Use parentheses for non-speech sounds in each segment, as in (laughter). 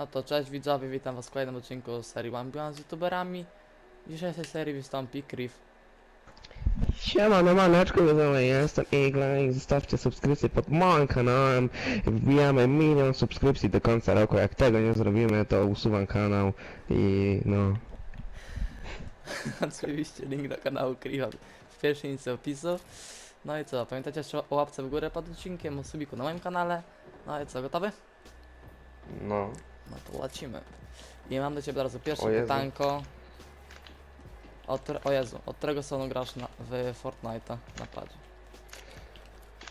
No to cześć widzowie, witam was w kolejnym odcinku serii One Beyond z youtuberami. W dzisiejszej serii wystąpi Kriv. Siema, no maneczku, widzowie, jestem Igla i zostawcie subskrypcję pod moim kanałem. Wbijamy milion subskrypcji do końca roku, jak tego nie zrobimy, to usuwam kanał i no... (laughs) Oczywiście link do kanału Kriva w pierwszej linii opisu. No i co, pamiętajcie jeszcze o łapce w górę pod odcinkiem, o subiku na moim kanale. No i co, gotowy? no... No to lecimy. I mam do ciebie razu pierwsze O Jezu. pytanko. Od, o Jezu, od którego sezonu grasz na, w Fortnite'a na padzie?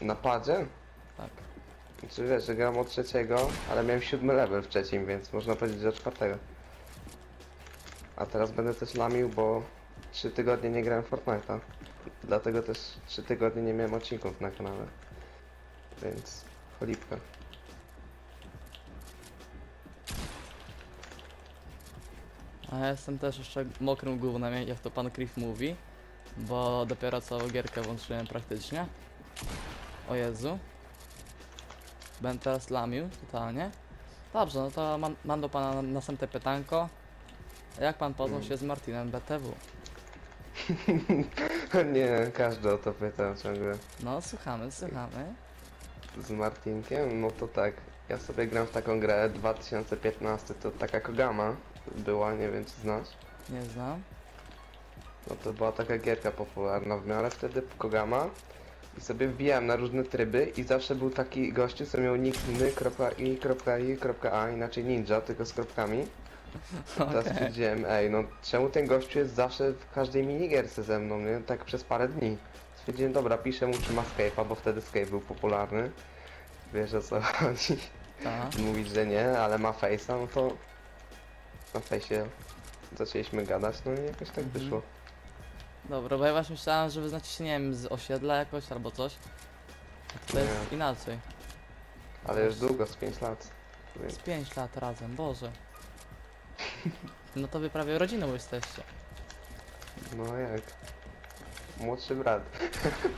Na padzie? Tak. Czy wiesz, że gram od trzeciego, ale miałem siódmy level w trzecim, więc można powiedzieć, że od czwartego. A teraz będę też lamił, bo trzy tygodnie nie grałem w Fortnite'a. Dlatego też trzy tygodnie nie miałem odcinków na kanale. Więc cholipka. A ja jestem też jeszcze mokrym gównem, jak to pan Kriv mówi, bo dopiero co gierkę włączyłem praktycznie. O Jezu. Będę teraz lamił totalnie. Dobrze, no to mam, mam do pana następne pytanko. Jak pan poznał się z Martinem BTW? (laughs) nie, każdy o to pytał ciągle. No, słuchamy, słuchamy. Z Martinkiem? No to tak. Ja sobie gram w taką grę 2015, to taka Kogama była, nie wiem czy znasz. Nie znam. No to była taka gierka popularna w miarę wtedy, Kogama. I sobie wbijałem na różne tryby i zawsze był taki gościu, co miał nick ny.i.i.a, inaczej ninja, tylko z kropkami. (laughs) Teraz Okej. stwierdziłem, ej, no czemu ten gościu jest zawsze w każdej minigierce ze mną, nie? Tak przez parę dni. Stwierdziłem, dobra, piszę mu czy ma Skype'a, bo wtedy Skype był popularny. Wiesz o co chodzi. Tak. (laughs) Mówić, że nie, ale ma Face'a, no to na Face'ie zaczęliśmy gadać, no i jakoś tak Mhm. wyszło. Dobra, bo ja właśnie myślałem, że wyznacie się, nie wiem, z osiedla jakoś albo coś. A to jest Nie. inaczej. Ale już długo, z 5 lat. Więc Z 5 lat razem, Boże. No to wy prawie rodziną jesteście. no jak? Młodszy brat.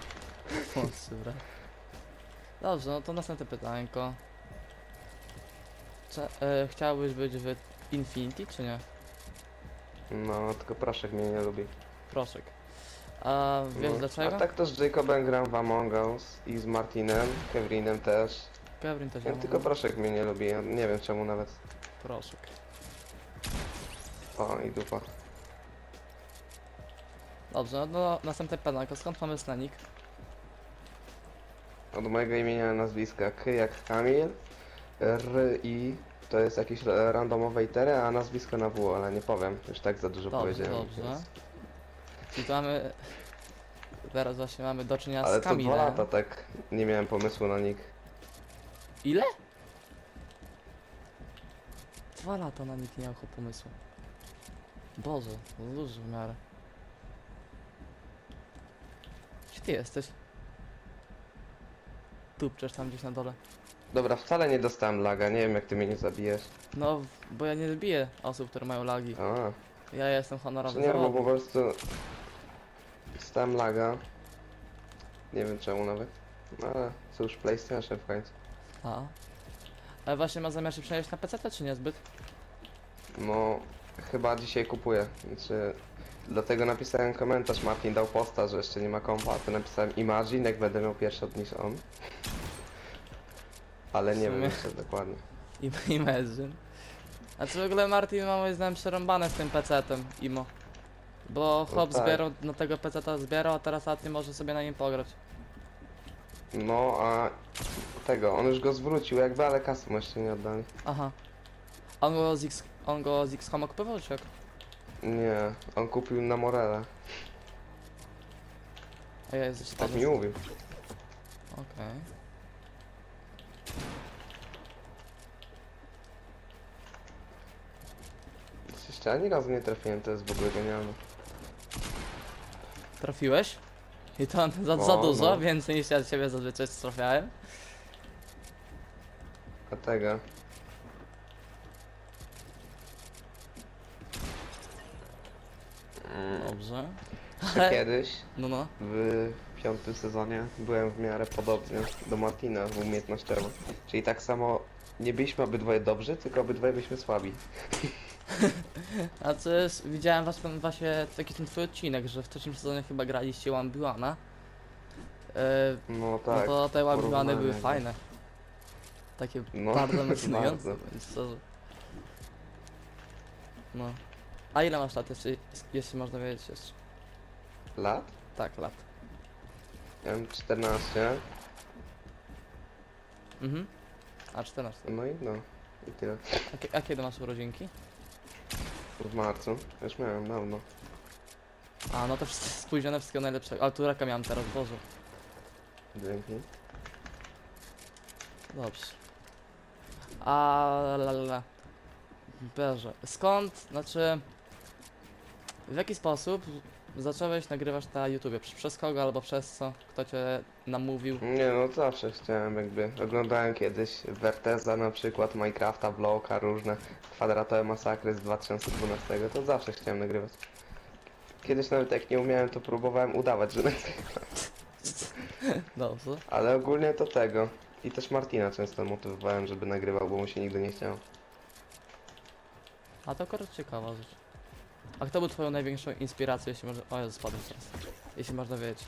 (laughs) Młodszy brat. Dobrze, no to następne pytanko. Cze- e, chciałbyś być w Infinity, czy nie? No, tylko proszek mnie nie lubi. Proszek. A wiesz no. dlaczego? A tak to z Jacobem gram w Among Us i z Martinem, Kevrinem też. Kevin też Ja nie tylko proszek mnie nie lubi, ja nie wiem czemu nawet. Proszek. O i dupa. Dobrze, no to następne pytanko. Skąd pomysł na nick? Od mojego imienia nazwiska K jak Kamil, R i to jest jakieś ra- randomowe litery, a nazwisko na W, ale nie powiem, już tak za dużo Dobrze, powiedziałem. dobrze. więc- mamy... Teraz właśnie mamy do czynienia Ale z to dwa Kamilem. lata tak nie miałem pomysłu na nick. Ile? Dwa lata na nikt nie miał pomysłu. Boże, dużo w miarę. Gdzie ty jesteś? Tupczesz tam gdzieś na dole. Dobra, wcale nie dostałem laga, nie wiem jak ty mnie nie zabijesz. No, w- bo ja nie lubię osób, które mają lagi. A, Ja jestem czy honorowy nie, bo po zawodnik. prostu dostałem laga. Nie wiem czemu nawet. No ale cóż, PlayStation w końcu. A. Ale właśnie ma zamiar się przenieść na PC, czy niezbyt? No, chyba dzisiaj kupuję. Znaczy, dlatego napisałem komentarz, Martin dał posta, że jeszcze nie ma kompa, to napisałem Imagine, jak będę miał pierwszy od niż on. Ale nie wiem sumie. jeszcze dokładnie. (laughs) I Imagine. A czy w ogóle Martin ma moim zdaniem przerąbane z tym PC-tem, Imo. Bo chłop tak. zbierał, na tego PC-ta zbierał, a teraz Atli może sobie na nim pograć. No, a tego, on już go zwrócił jakby, ale kasy mu jeszcze nie oddali. Aha. On go z X, on go z X-Homa kupował, czy jak? Nie, on kupił na Morele, A ja jest tak mi mówił. Okej. Jeszcze ani razu nie trafiłem, to jest w ogóle genialne. Trafiłeś? I to za, No, za dużo, no. więcej niż ja od ciebie zazwyczaj trafiałem. Dlatego. Mm, Dobrze. Jeszcze kiedyś, No no. w piątym sezonie, byłem w miarę podobny do Martina w umiejętnościowo. Czyli tak samo nie byliśmy obydwoje dobrzy, tylko obydwoje byliśmy słabi. (laughs) A co jest, widziałem was właśnie taki ten twój odcinek, że w trzecim sezonie chyba graliście One. E, No no tak. to te One były porównanie, fajne. Takie No, (laughs) bardzo emocjonujące, bardzo. więc szczerze. No. A ile masz lat, jeśli, jeśli można wiedzieć jeszcze? Lat? Tak, lat. Ja mam 14. Mhm. A 14. No i no. I tyle. A, kie- a kiedy masz urodzinki? W marcu. Już miałem dawno. A no to wszystko spóźnione, wszystkiego najlepszego. Ale tu raka miałem teraz, Boże. Dzięki. Dobrze. A la, la, la. Boże. Skąd, znaczy... W jaki sposób zacząłeś nagrywać na YouTubie? Prze- Przez kogo albo przez co? Kto cię namówił? Nie no, zawsze chciałem jakby. Oglądałem kiedyś Werteza na przykład, Minecrafta, Vloga, różne kwadratowe masakry z 2012, to zawsze chciałem nagrywać. Kiedyś nawet jak nie umiałem, to próbowałem udawać, że (laughs) nagrywam. Dobrze. Ale ogólnie to tego. I też Martina często motywowałem, żeby nagrywał, bo mu się nigdy nie chciało. A to akurat ciekawa rzecz. A kto był twoją największą inspiracją, jeśli można... O Jezu, spadłem teraz. Jeśli można wiedzieć.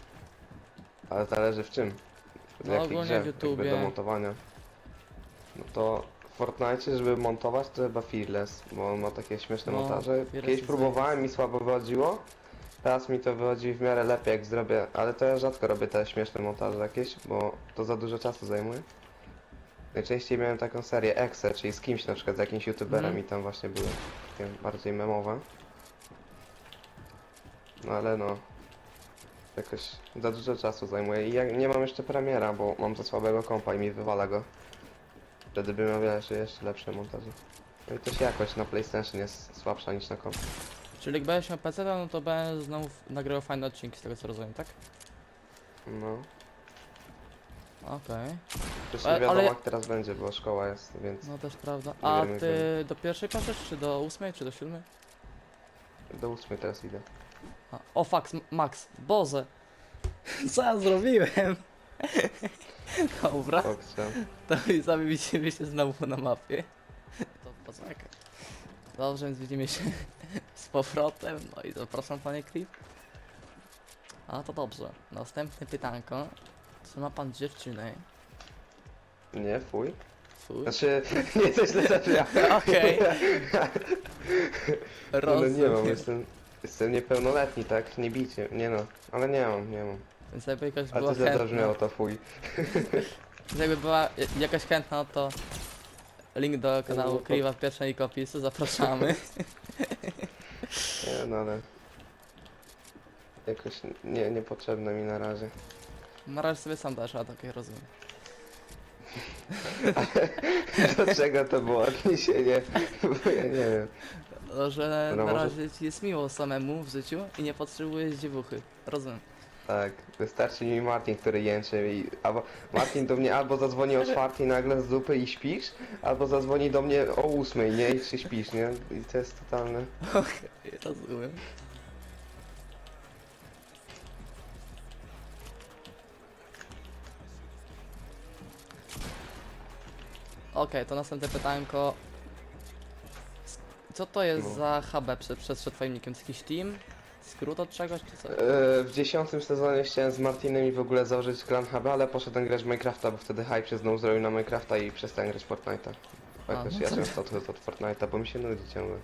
Ale zależy w czym. W No, jakiej ogólnie grze, w jakby YouTubie. do montowania. No to w Fortnite, żeby montować, to chyba Fearless, bo on ma takie śmieszne No, montaże. Fearless Kiedyś jest próbowałem i słabo wychodziło. Teraz mi to wychodzi w miarę lepiej jak zrobię, ale to ja rzadko robię te śmieszne montaże jakieś, bo to za dużo czasu zajmuje. Najczęściej miałem taką serię Exe, czyli z kimś na przykład z jakimś youtuberem Mhm. i tam właśnie były takie bardziej memowe. No ale no, jakoś za dużo czasu zajmuje i ja nie mam jeszcze premiera, bo mam za słabego kompa i mi wywala go. Wtedy bym miał jeszcze, jeszcze lepsze montaże. No i też jakość na PlayStation jest słabsza niż na kompie. Czyli jak będziesz miał PC, no to będę znowu nagrywał fajne odcinki, z tego co rozumiem, tak? No. Okej. Też Ale- nie wiadomo ale- jak teraz będzie, bo szkoła jest, więc No też prawda. Nie A wiem, jak ty do pierwszej poszedł, czy do ósmej, czy do siódmej? do ósmej teraz idę. O, fax, Max, Boże! Co ja zrobiłem? Dobra, to i sami widzimy się znowu na mapie. To poczekaj. Dobrze, więc widzimy się (laughs) z powrotem. No i zapraszam panie Klip. A to dobrze. Następne pytanko. Czy ma pan dziewczynę? Nie, fuj. Fuj. Znaczy, (laughs) nie coś źle zabrzmiało. Okej. (laughs) No, no nie mam, Rozumiem. jestem, jestem niepełnoletni, tak? Nie bicie, nie no. Ale nie mam, nie mam. Więc jakby jakaś Ale była to chętna, zabrzmiało, to fuj. więc jakby była j- jakaś chętna, to link do kanału Kriwa w pierwszej opisu, zapraszamy. (laughs) Nie no, ale... Jakoś nie, niepotrzebne mi na razie. Na razie sobie sam dasz, a takie rozumiem. (laughs) Do czego to było odniesienie? Bo ja nie wiem. No, Że No na może- razie ci jest miło samemu w życiu i nie potrzebujesz dziewuchy. Rozumiem. Tak, wystarczy mi Martin, który jęczy i albo Martin do mnie albo zadzwoni o (laughs) czwartej nagle z dupy i śpisz, albo zadzwoni do mnie o ósmej, nie? I czy śpisz, nie? I to jest totalne. (laughs) Okej, rozumiem. Okej, to następne pytanko. Co to jest No. za HB przed, przed, przed twoim nickiem? To jakiś team? Skrót od czegoś czy co? E, w dziesiątym sezonie chciałem z Martinem i w ogóle założyć klan HB, ale poszedłem grać w Minecrafta, bo wtedy hype się znowu zrobił na Minecrafta i przestałem grać w Fortnite'a. A, Jakoś no ja co- często odchodzę od Fortnite'a, bo mi się nudzi ciągle.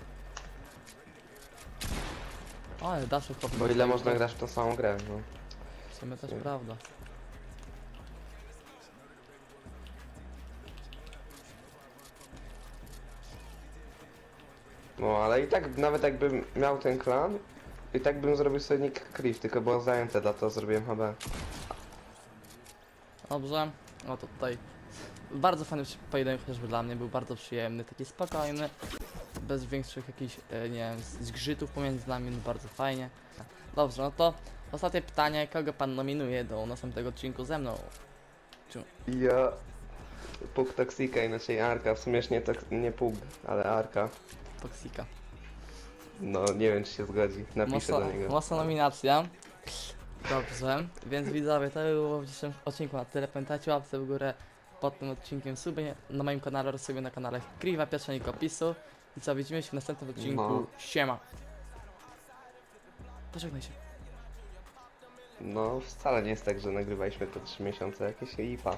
O, ale dasz chłop. Bo ile można grać w tą samą grę, no. W sumie też prawda. No ale i tak nawet jakbym miał ten klan, i tak bym zrobił sobie nick Cliff, tylko było zajęte, dlatego zrobiłem HB. Dobrze. No to tutaj bardzo fajny pojedynek chociażby dla mnie, był bardzo przyjemny, taki spokojny, bez większych jakichś, e, nie wiem, zgrzytów pomiędzy nami, no bardzo fajnie. Dobrze, no to ostatnie pytanie, kogo pan nominuje do następnego odcinku ze mną? Ja... Puk Toxika, inaczej Arka, w sumie nie, toks- nie Pug, ale Arka. Toksika. No nie wiem czy się zgodzi, napiszę Mocna, do niego. mocna nominacja. Dobrze, więc widzowie, to by było w dzisiejszym odcinku na tyle. Pamiętajcie łapce w górę, pod tym odcinkiem suby na moim kanale oraz sobie na kanale Kriwa, Piecznik opisu. I co, widzimy się w następnym odcinku. No. Siema. Pożegnaj się. No, wcale nie jest tak, że nagrywaliśmy to 3 miesiące jakieś i pa. (laughs)